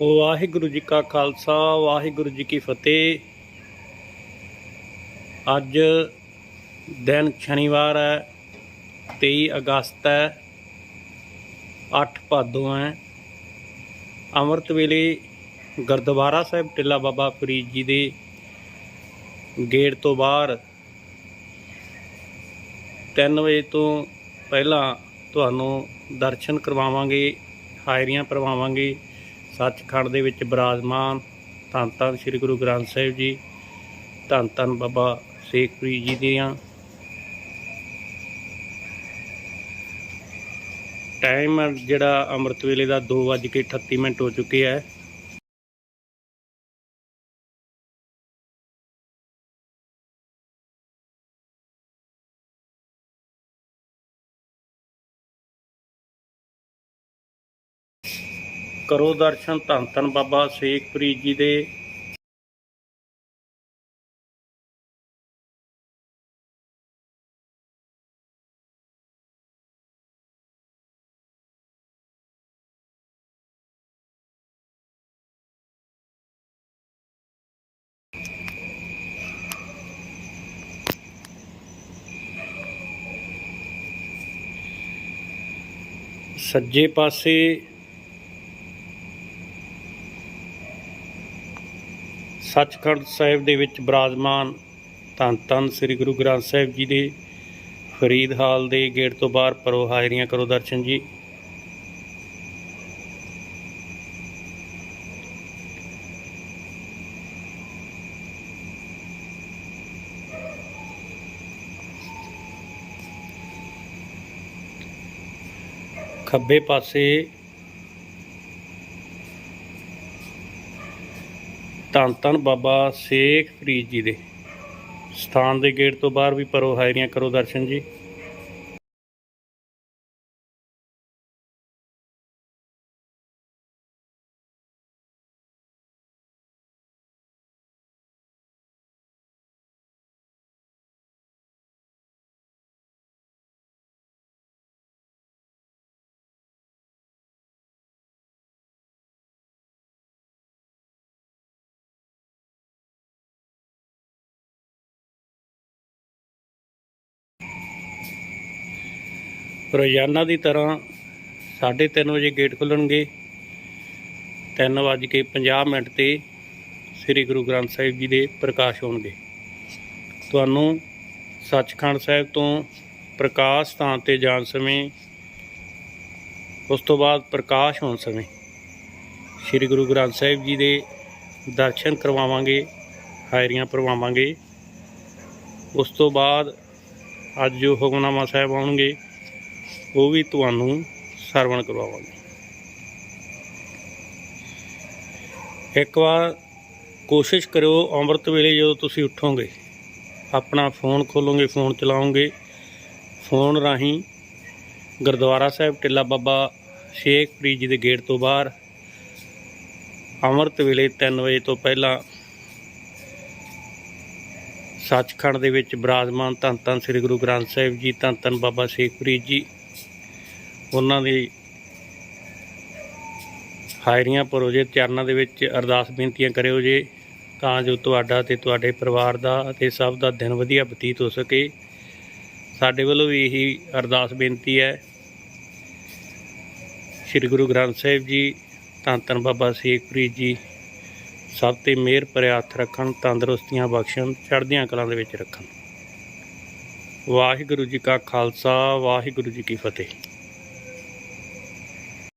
ਵਾਹਿਗੁਰੂ ਜੀ ਕਾ ਖਾਲਸਾ, ਵਾਹਿਗੁਰੂ ਜੀ ਕੀ ਫਤਿਹ। ਅੱਜ ਦਿਨ ਸ਼ਨੀਵਾਰ ਹੈ 23 ਅਗਸਤ ਹੈ 8 ਭਾਦੋਂ ਹੈ। ਅੰਮ੍ਰਿਤ ਵੇਲੇ ਗੁਰਦੁਆਰਾ ਸਾਹਿਬ ਟਿੱਲਾ ਬਾਬਾ ਫਰੀਦ ਜੀ ਦੇ ਗੇਟ ਤੋਂ ਬਾਹਰ 3 ਵਜੇ ਤੋਂ ਪਹਿਲਾਂ ਤੁਹਾਨੂੰ ਦਰਸ਼ਨ ਕਰਵਾਵਾਂਗੇ, ਹਾਜ਼ਰੀਆਂ ਭਰਵਾਵਾਂਗੇ। ਸੱਚਖੰਡ ਦੇ ਵਿੱਚ ਬਿਰਾਜਮਾਨ ਧੰਨ ਧੰਨ ਸ੍ਰੀ ਗੁਰੂ ਗ੍ਰੰਥ ਸਾਹਿਬ ਜੀ, ਧੰਨ ਧੰਨ ਬਾਬਾ ਸੇਖਪੁਰੀ ਜੀ ਦੀਆਂ। ਟਾਈਮ ਜਿਹੜਾ ਅੰਮ੍ਰਿਤ ਵੇਲੇ ਦਾ 2:38 ਮਿੰਟ ਹੋ ਚੁੱਕੇ ਹੈ ਕਰੋ ਦਰਸ਼ਨ ਧੰਨ ਧੰਨ ਬਾਬਾ ਸ਼ੇਖਪ੍ਰੀਤ ਜੀ ਦੇ। ਸੱਜੇ ਪਾਸੇ ਸੱਚਖੰਡ ਸਾਹਿਬ ਦੇ ਵਿੱਚ ਬਰਾਜਮਾਨ ਧੰਨ ਧੰਨ ਸ੍ਰੀ ਗੁਰੂ ਗ੍ਰੰਥ ਸਾਹਿਬ ਜੀ ਦੇ ਫਰੀਦ ਹਾਲ ਦੇ ਗੇਟ ਤੋਂ ਬਾਹਰ ਪਰੋ ਹਾਜ਼ਰੀਆਂ ਕਰੋ ਦਰਸ਼ਨ ਜੀ। ਖੱਬੇ ਪਾਸੇ ਧੰਨ ਧੰਨ ਬਾਬਾ ਸ਼ੇਖ ਫਰੀਦ ਜੀ ਦੇ। ਸਥਾਨ ਦੇ ਗੇਟ ਤੋਂ ਬਾਹਰ ਵੀ ਪਰੋ ਹਾਇਰੀਆਂ ਕਰੋ ਦਰਸ਼ਨ ਜੀ। ਰੋਜ਼ਾਨਾ ਦੀ ਤਰ੍ਹਾਂ 3:30 ਵਜੇ ਗੇਟ ਖੁੱਲਣਗੇ। 3:50 ਮਿੰਟ ਤੇ ਸ੍ਰੀ ਗੁਰੂ ਗ੍ਰੰਥ ਸਾਹਿਬ ਜੀ ਦੇ ਪ੍ਰਕਾਸ਼ ਹੋਣਗੇ। ਤੁਹਾਨੂੰ ਸੱਚਖੰਡ ਸਾਹਿਬ ਤੋਂ ਪ੍ਰਕਾਸ਼ ਸਥਾਨ ਤੇ ਜਾਣ ਸਮੇਂ, ਉਸ ਤੋਂ ਬਾਅਦ ਪ੍ਰਕਾਸ਼ ਹੋਣ ਸਮੇਂ ਸ੍ਰੀ ਗੁਰੂ ਗ੍ਰੰਥ ਸਾਹਿਬ ਜੀ ਦੇ ਦਰਸ਼ਨ ਕਰਵਾਵਾਂਗੇ ਹਾਇਰੀਆਂ ਭਰਵਾਵਾਂਗੇ। ਉਸ ਤੋਂ ਬਾਅਦ ਅੱਜ ਜੋ ਹੁਕਮਨਾਮਾ ਸਾਹਿਬ ਆਉਣਗੇ ਉਹ ਵੀ ਤੁਹਾਨੂੰ ਸਰਵਣ ਕਰਵਾਵਾਂਗੇ। ਇੱਕ ਵਾਰ ਕੋਸ਼ਿਸ਼ ਕਰਿਓ ਅੰਮ੍ਰਿਤ ਵੇਲੇ ਜਦੋਂ ਤੁਸੀਂ ਉੱਠੋਗੇ, ਆਪਣਾ ਫੋਨ ਖੋਲੋਗੇ, ਫੋਨ ਚਲਾਓਗੇ। ਫੋਨ ਰਾਹੀਂ ਗੁਰਦੁਆਰਾ ਸਾਹਿਬ, ਟਿੱਲਾ ਬਾਬਾ ਸ਼ੇਖ ਫਰੀਦ ਜੀ ਦੇ ਗੇਟ ਤੋਂ ਬਾਹਰ ਅੰਮ੍ਰਿਤ ਵੇਲੇ 3 ਵਜੇ ਤੋਂ ਪਹਿਲਾਂ ਸੱਚਖੰਡ ਦੇ ਵਿੱਚ ਬਿਰਾਜਮਾਨ ਧੰਨ ਧੰਨ ਸ੍ਰੀ ਗੁਰੂ ਗ੍ਰੰਥ ਸਾਹਿਬ ਜੀ, ਧੰਨ ਧੰਨ ਬਾਬਾ ਸ਼ੇਖ ਫਰੀਦ ਜੀ ਉਹਨਾਂ ਦੀ ਹਾਇਰੀਆਂ ਭਰੋ ਜੇ, ਚਰਨਾਂ ਦੇ ਵਿੱਚ ਅਰਦਾਸ ਬੇਨਤੀਆਂ ਕਰਿਓ ਜੇ, ਤਾਂ ਜੋ ਤੁਹਾਡਾ ਤੇ ਤੁਹਾਡੇ ਪਰਿਵਾਰ ਦਾ ਅਤੇ ਸਭ ਦਾ ਦਿਨ ਵਧੀਆ ਬਤੀਤ ਹੋ ਸਕੇ। ਸਾਡੇ ਵੱਲੋਂ ਵੀ ਇਹੀ ਅਰਦਾਸ ਬੇਨਤੀ ਹੈ। ਸ੍ਰੀ ਗੁਰੂ ਗ੍ਰੰਥ ਸਾਹਿਬ ਜੀ, ਧੰਨ ਧੰਨ ਬਾਬਾ ਸ਼ੇਖ ਜੀ, ਸਭ ਤੇ ਮਿਹਰ ਭਰਿਆ ਹੱਥ ਰੱਖਣ, ਤੰਦਰੁਸਤੀਆਂ ਬਖਸ਼ਣ, ਚੜ੍ਹਦੀਆਂ ਕਲਾਂ ਦੇ ਵਿੱਚ ਰੱਖਣ। ਵਾਹਿਗੁਰੂ ਜੀ ਕਾ ਖਾਲਸਾ, ਵਾਹਿਗੁਰੂ ਜੀ ਕੀ ਫਤਿਹ।